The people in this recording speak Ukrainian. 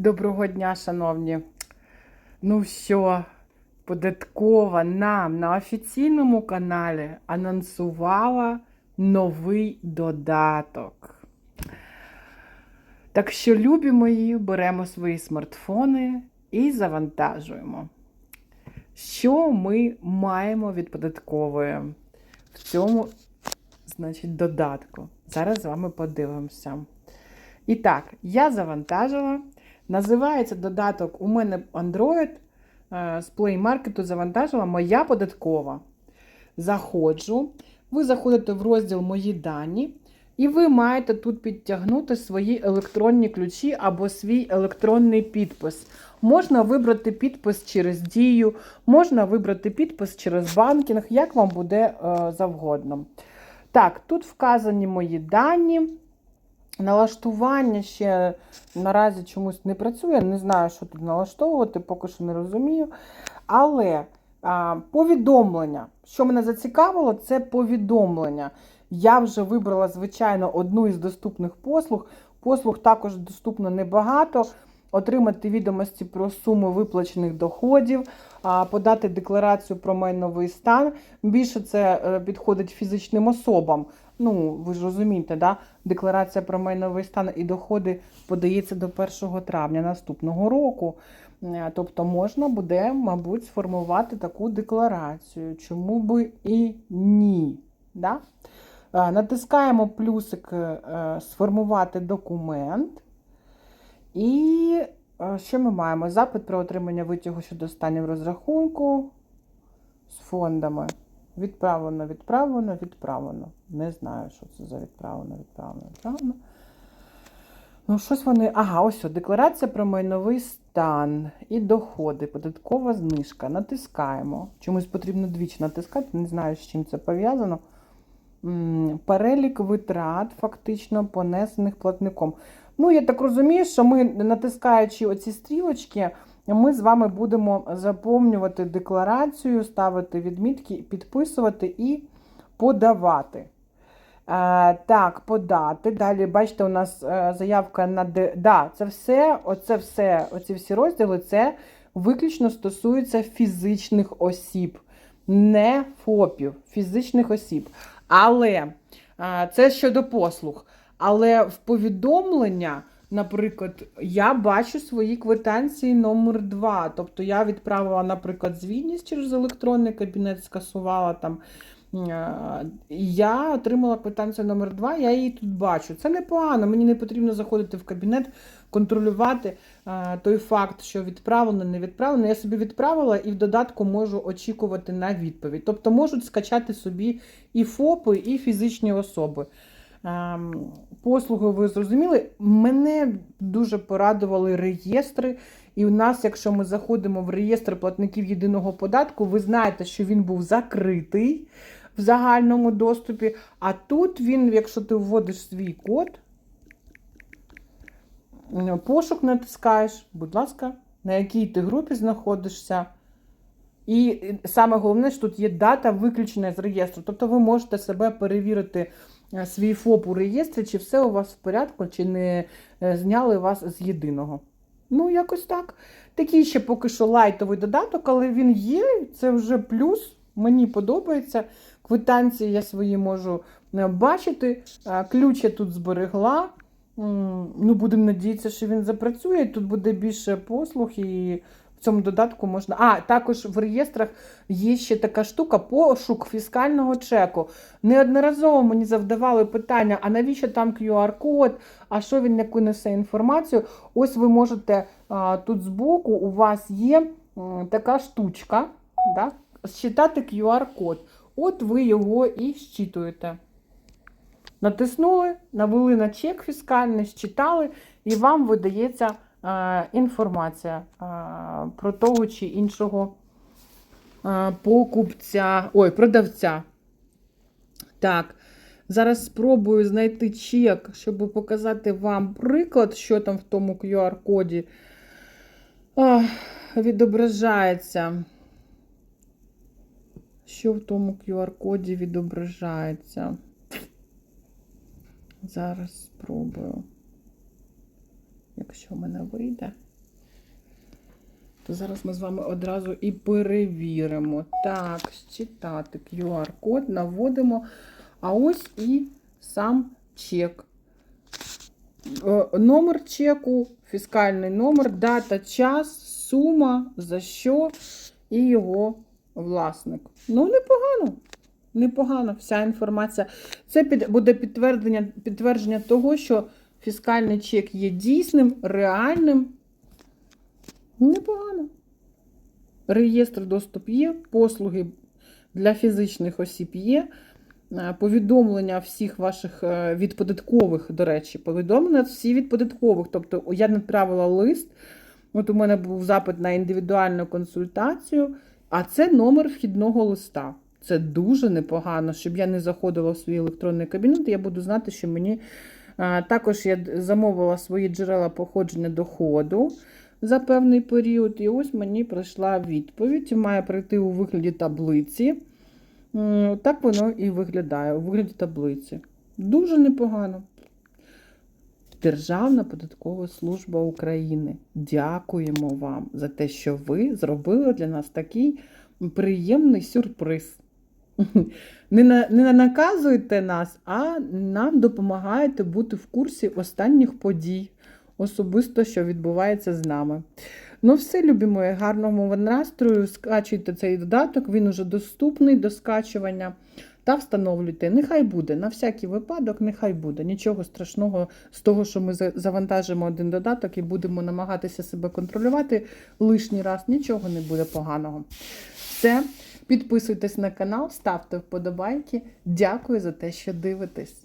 Доброго дня, шановні. Ну що, податкова нам на офіційному каналі анонсувала новий додаток. Так що, любі мої, беремо свої смартфони і завантажуємо. Що ми маємо від податкової в цьому, значить, додатку? Зараз з вами подивимося. І так, я завантажила. Називається додаток у мене Android е, з Play Market завантажила моя податкова. Заходжу. Ви заходите в розділ Мої дані, і ви маєте тут підтягнути свої електронні ключі або свій електронний підпис. Можна вибрати підпис через Дію, можна вибрати підпис через банкінг, як вам буде е, завгодно. Так, тут вказані мої дані. Налаштування ще наразі чомусь не працює. Не знаю, що тут налаштовувати, поки що не розумію. Але а, повідомлення, що мене зацікавило, це повідомлення. Я вже вибрала, звичайно, одну із доступних послуг. Послуг також доступно небагато. Отримати відомості про суму виплачених доходів, подати декларацію про майновий стан. Більше це е, підходить фізичним особам. Ну, ви ж розумієте, да? декларація про майновий стан і доходи подається до 1 травня наступного року. Е, Тобто можна буде, мабуть, сформувати таку декларацію. Чому би і ні? Да? Е, Натискаємо плюсик е, сформувати документ. І що ми маємо? Запит про отримання витягу щодо станів розрахунку з фондами. Відправлено, відправлено, відправлено. Не знаю, що це за відправлено, відправлено, відправлено. Ну, щось вони. Ага, ось, о, декларація про майновий стан і доходи, податкова знижка. Натискаємо. Чомусь потрібно двічі натискати, не знаю, з чим це пов'язано. Перелік витрат, фактично понесених платником. Ну, я так розумію, що ми, натискаючи оці стрілочки, ми з вами будемо заповнювати декларацію, ставити відмітки, підписувати і подавати. Е, так, подати. Далі, бачите, у нас е, заявка на. Да, це все, оце все, оці всі розділи, це виключно стосується фізичних осіб, не ФОПів, фізичних осіб. Але е, це щодо послуг. Але в повідомлення, наприклад, я бачу свої квитанції номер 2 Тобто я відправила, наприклад, звітність через електронний кабінет, скасувала там. Е, Я отримала квитанцію номер 2 я її тут бачу. Це непогано, мені не потрібно заходити в кабінет, контролювати е, той факт, що відправлено, не відправлено. Я собі відправила і в додатку можу очікувати на відповідь. Тобто можуть скачати собі і ФОПи, і фізичні особи. Ем, Послуги, ви зрозуміли, мене дуже порадували реєстри. І у нас, якщо ми заходимо в реєстр платників єдиного податку, ви знаєте, що він був закритий в загальному доступі. А тут він, якщо ти вводиш свій код, пошук натискаєш, будь ласка, на якій ти групі знаходишся. І саме головне, що тут є дата виключення з реєстру. Тобто ви можете себе перевірити свій ФОП у реєстрі, чи все у вас в порядку, чи не е, зняли вас з єдиного. Ну, якось так. Такий ще поки що лайтовий додаток, але він є, це вже плюс. Мені подобається. Квитанції я свої можу е, бачити. Е, Ключ я тут зберегла. Ну, будемо надіятися, що він запрацює. Тут буде більше послуг і. В цьому додатку можна. А, також в реєстрах є ще така штука пошук фіскального чеку. Неодноразово мені завдавали питання: а навіщо там QR-код, а що він яку несе інформацію? Ось ви можете а, тут збоку, у вас є м, така штучка, да? считати QR-код. От ви його і щитуєте. Натиснули, навели на чек фіскальний, считали, і вам видається інформація е, про того чи іншого е, покупця, ой, продавця. Так, зараз спробую знайти чек, щоб показати вам приклад, що там в тому QR-коді відображається. Що в тому QR-коді відображається? Зараз спробую. Якщо в мене вийде. То зараз ми з вами одразу і перевіримо. Так, читати QR-код, наводимо. А ось і сам чек. Е, Номер чеку, фіскальний номер, дата, час, сума, за що і його власник. Ну, непогано. Непогано вся інформація. Це під, буде підтвердження, підтвердження того, що фіскальний чек є дійсним, реальним. Непогано. Реєстр доступ є, послуги для фізичних осіб є. Е, Повідомлення всіх ваших е, від податкових, до речі, повідомлення всі від податкових. Тобто я направила лист. От у мене був запит на індивідуальну консультацію, а це номер вхідного листа. Це дуже непогано, щоб я не заходила в свій електронний кабінет. Я буду знати, що мені також я замовила свої джерела походження доходу за певний період. І ось мені прийшла відповідь. Має прийти у вигляді таблиці. Так воно і виглядає у вигляді таблиці. Дуже непогано. Державна податкова служба України. Дякуємо вам за те, що ви зробили для нас такий приємний сюрприз. Не, на, не наказуєте нас, а нам допомагаєте бути в курсі останніх подій, особисто, що відбувається з нами. Ну, все, любі мої, гарного настрою. Скачуйте цей додаток, він уже доступний до скачування. Та встановлюйте. Нехай буде, на всякий випадок, нехай буде. Нічого страшного з того, що ми завантажимо один додаток і будемо намагатися себе контролювати лишній раз, нічого не буде поганого. Все, підписуйтесь на канал, ставте вподобайки. Дякую за те, що дивитесь.